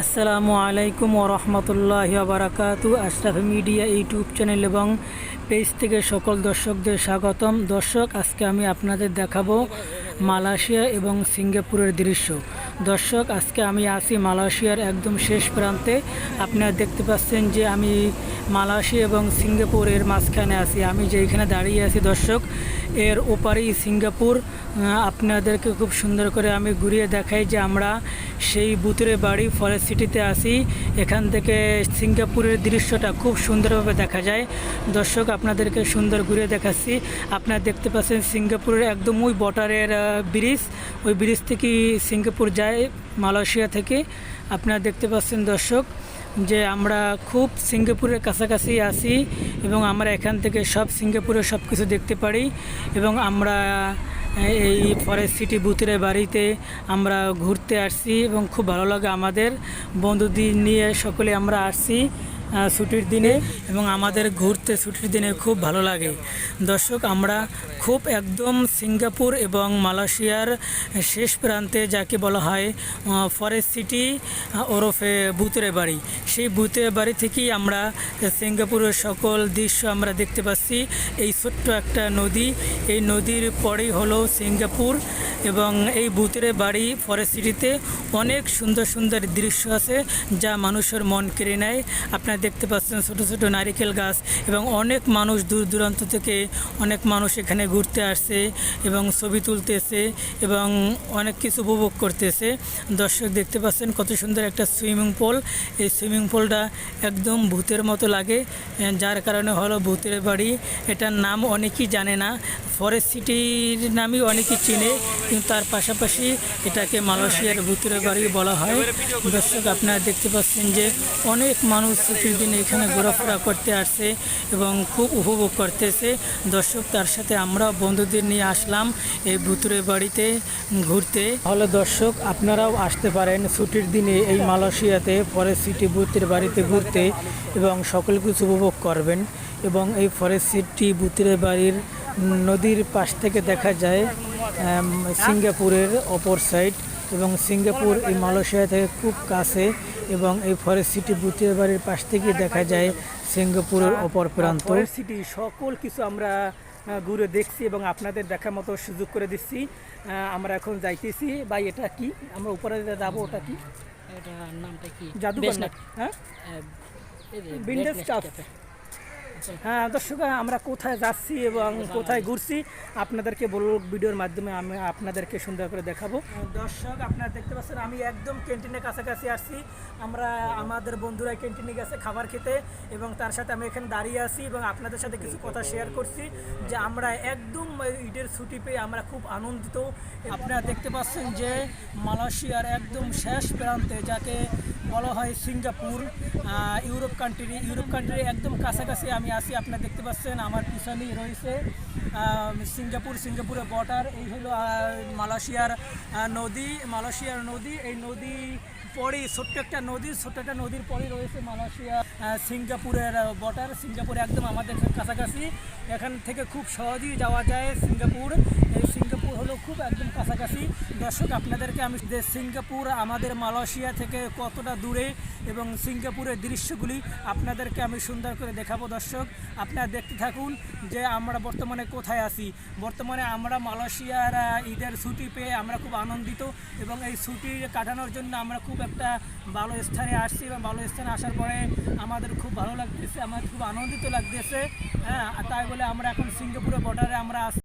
আসসালামু আলাইকুম ওরহমতুল্লাহ বারাকাতু। আশরাফ মিডিয়া ইউটিউব চ্যানেল এবং পেজ থেকে সকল দর্শকদের স্বাগতম। দর্শক, আজকে আমি আপনাদের দেখাবো মালয়েশিয়া এবং সিঙ্গাপুরের দৃশ্য। দর্শক, আজকে আমি আছি মালয়েশিয়ার একদম শেষ প্রান্তে। আপনারা দেখতে পাচ্ছেন যে আমি মালয়েশিয়া এবং সিঙ্গাপুরের মাঝখানে আছি। আমি যেখানে দাঁড়িয়ে আছি দর্শক, এর ওপারেই সিঙ্গাপুর। আপনাদেরকে খুব সুন্দর করে আমি ঘুরিয়ে দেখাই যে আমরা সেই বুতুরে বাড়ি, ফরেস্ট সিটিতে আসি এখান থেকে সিঙ্গাপুরের দৃশ্যটা খুব সুন্দরভাবে দেখা যায়। দর্শক, আপনাদেরকে সুন্দর ঘুরিয়ে দেখাচ্ছি। আপনারা দেখতে পাচ্ছেন সিঙ্গাপুরের একদম ওই বর্ডারের ব্রিজ। ওই ব্রিজ থেকেই সিঙ্গাপুর যায় মালয়েশিয়া থেকে। আপনারা দেখতে পাচ্ছেন দর্শক যে আমরা খুব সিঙ্গাপুরের কাছাকাছি আসি এবং আমরা এখান থেকে সব সিঙ্গাপুরের সব কিছু দেখতে পারি এবং আমরা এই ফরেস্ট সিটি বুথের বাড়িতে আমরা ঘুরতে আসছি এবং খুব ভালো লাগে আমাদের। বন্ধুদের নিয়ে সকলে আমরা আসছি। ছুটির দিনে এবং আমাদের ঘুরতে ছুটির দিনে খুব ভালো লাগে। দর্শক, আমরা খুব একদম সিঙ্গাপুর এবং মালয়েশিয়ার শেষ প্রান্তে যাকে বলা হয় ফরেস্ট সিটি ওরফে বুতরে বাড়ি। সেই বুতরে বাড়ি থেকেই আমরা সিঙ্গাপুরের সকল দৃশ্য আমরা দেখতে পাচ্ছি। এই ছোট্ট একটা নদী, এই নদীর পরেই হলো সিঙ্গাপুর। এবং এই বুতরে বাড়ি ফরেস্ট সিটিতে অনেক সুন্দর সুন্দর দৃশ্য আছে যা মানুষের মন কেড়ে নেয়। আপনারা দেখতে পাচ্ছেন ছোট ছোট নারিকেল গাছ এবং অনেক মানুষ দূর দূরান্ত থেকে অনেক মানুষ এখানে ঘুরতে আসছে এবং ছবি তুলতেছে এবং অনেক কিছু উপভোগ করতেছে। দর্শক দেখতে পাচ্ছেন কত সুন্দর একটা সুইমিং পুল। এই সুইমিং পুলটা একদম ভূতের মতো লাগে, যার কারণে হলো ভূতের বাড়ি। এটার নাম অনেকেই জানে না। ফরেস্ট সিটির নামই অনেকেই চিনে, কিন্তু তার পাশাপাশি এটাকে মালয়েশিয়ার ভূতের বাড়ি বলা হয়। দর্শক, আপনারা দেখতে পাচ্ছেন যে অনেক মানুষ ছুটির দিনে এখানে ঘোরাফেরা করতে আসছে এবং খুব উপভোগ করতেছে। দর্শক, তার সাথে আমরা বন্ধুদের নিয়ে আসলাম এই ভুতুরে বাড়িতে ঘুরতে। তাহলে দর্শক, আপনারাও আসতে পারেন ছুটির দিনে এই মালয়েশিয়াতে ফরেস্ট সিটি ভূতের বাড়িতে ঘুরতে এবং সকল কিছু উপভোগ করবেন এবং এই ফরেস্ট সিটি ভূতের বাড়ির নদীর পাশ থেকে দেখা যায় সিঙ্গাপুরের অপর সাইড এবং সিঙ্গাপুর এই মালয়েশিয়া থেকে খুব কাছে এবং এই ফরেস্ট সিটি ভূতের বাড়ির পাশ থেকে দেখা যায় সিঙ্গাপুরের অপর প্রান্ত। ফরেস্ট সিটি সকল কিছু আমরা ঘুরে দেখছি এবং আপনাদের দেখার মতো সুযোগ করে দিচ্ছি। আমরা এখন যাইতেছি। বা এটা কি? আমরা উপরে যাব ওটা কি? এটা নামটা কি? জাদুঘর না? হ্যাঁ? বিন্ডেল স্টাফ। হ্যাঁ দর্শক আমরা কোথায় যাচ্ছি এবং কোথায় ঘুরছি আপনাদেরকে বলব ভিডিওর মাধ্যমে আমি আপনাদেরকে সুন্দর করে দেখাবো। দর্শক আপনারা দেখতে পাচ্ছেন আমি একদম ক্যান্টিনের কাছাকাছি আসছি। আমরা আমাদের বন্ধুরা ক্যান্টিনে গেছে খাবার খেতে এবং তার সাথে আমি এখানে দাঁড়িয়ে আছি এবং আপনাদের সাথে কিছু কথা শেয়ার করছি যে আমরা একদম ঈদের ছুটি পেয়ে আমরা খুব আনন্দিত। আপনারা দেখতে পাচ্ছেন যে মালয়েশিয়ার একদম শেষ প্রান্তে যাকে বলা হয় Singapore Europe country Europe country একদম কাছাকাছি আমি আছি, আপনারা দেখতে পাচ্ছেন, আমার পিছনেই রয়েছে সিঙ্গাপুর, সিঙ্গাপুরের বর্ডার এই হলো মালয়েশিয়ার নদী মালয়েশিয়ার নদী, এই নদী পরেই ছোট্ট একটা নদী, ছোট্ট একটা নদীর পরেই রয়েছে মালয়েশিয়া সিঙ্গাপুরের বর্ডার সিঙ্গাপুর একদম আমাদের কাছাকাছি, এখান থেকে খুব সহজেই যাওয়া যায় সিঙ্গাপুর, এই সিঙ্গাপুর হলো খুব একদম কাছাকাছি। দর্শক, আপনাদেরকে আমি যে সিঙ্গাপুর আমাদের মালয়েশিয়া থেকে কতটা দূরে এবং সিঙ্গাপুরের দৃশ্যগুলি আপনাদেরকে আমি সুন্দর করে দেখাবো দর্শক। আপনারা দেখতে থাকুন যে আমরা বর্তমানে কোথায় আছি। বর্তমানে আমরা মালয়েশিয়ার ঈদের ছুটি পেয়ে আমরা খুব আনন্দিত এবং এই ছুটি কাটানোর জন্য আমরা খুব একটা ভালো স্থানে আসছি এবং ভালো স্থানে আসার পরে আমাদের খুব ভালো লাগতেছে, আমাদের খুব আনন্দিত লাগতেছে। হ্যাঁ তাই বলে আমরা এখন সিঙ্গাপুরের বর্ডারে আমরা